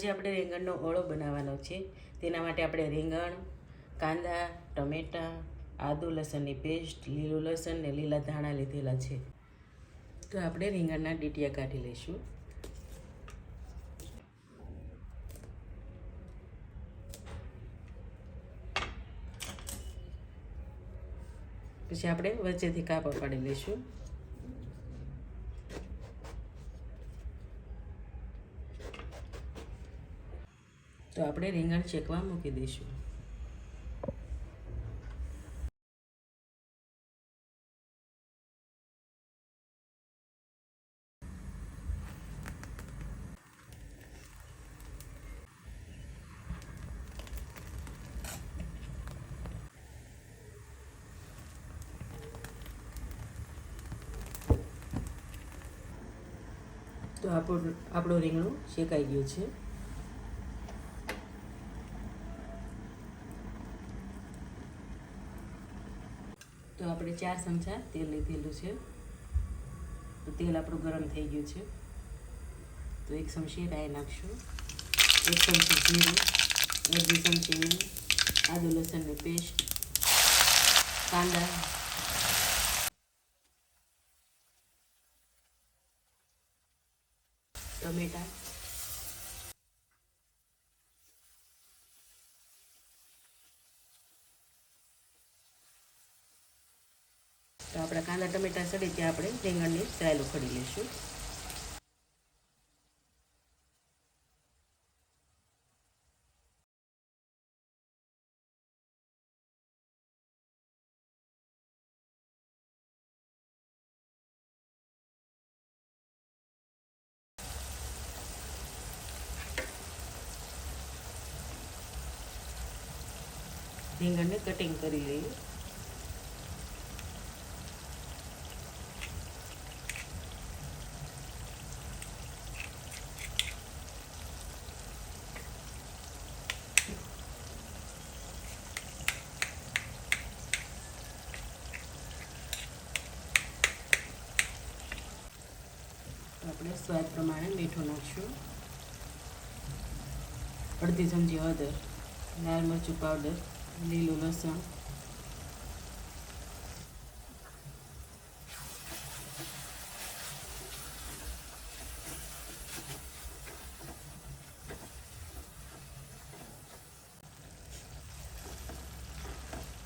જે આપણે રીંગણનો ઓળો બનાવવાનો છે, તેના માટે આપણે રીંગણ, કાંદા, ટમેટાં, આદુ, લસણની પેસ્ટ, લીલું લસણ ને લીલા ધાણા લીધેલા છે. તો આપણે રીંગણના ડીટિયા કાઢી લઈશું. પછી આપણે વચ્ચેથી કાપા પાડી લઈશું. તો આપણે રીંગણ શેકવા મૂકી દઈશું. તો આપણું આપણું રીંગણું શેકાઈ ગયું છે. તો આપણે ચાર ચમચા તેલ લીધેલું છે. તો તેલ આપણું ગરમ થઈ ગયું છે. તો એક ચમચી રાઈ નાખશું. એક ચમચી જીરું, અડધી ચમચી આદુ લસણની પેસ્ટ, કાંદા. ટમેટા. તો આપણા કાંદા ટમેટા સડે ત્યાં આપણે રીંગણની સ્ટાઈલ ઉખડી લઈશું. રીંગણને કટિંગ કરી લઈએ. આપણે સ્વાદ પ્રમાણે મીઠું નાખશું. અડધી ચમચી હળદર, લાલ મરચું પાવડર લીલું લસણ.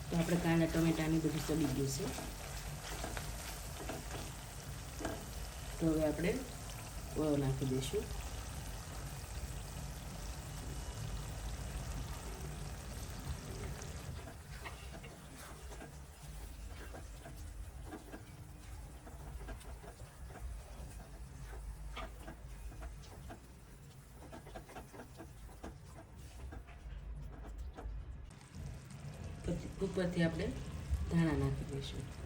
તો આપણે કાંદા, ટમેટાની બધું સડી ગયું છે. તો હવે આપણે ઓળો નાખી દઈશું. ઉપરથી આપણે ધાણા નાખી દઈશું.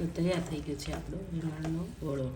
તો તૈયાર થઈ ગયો છે આપણો રીંગણનો ઓળો.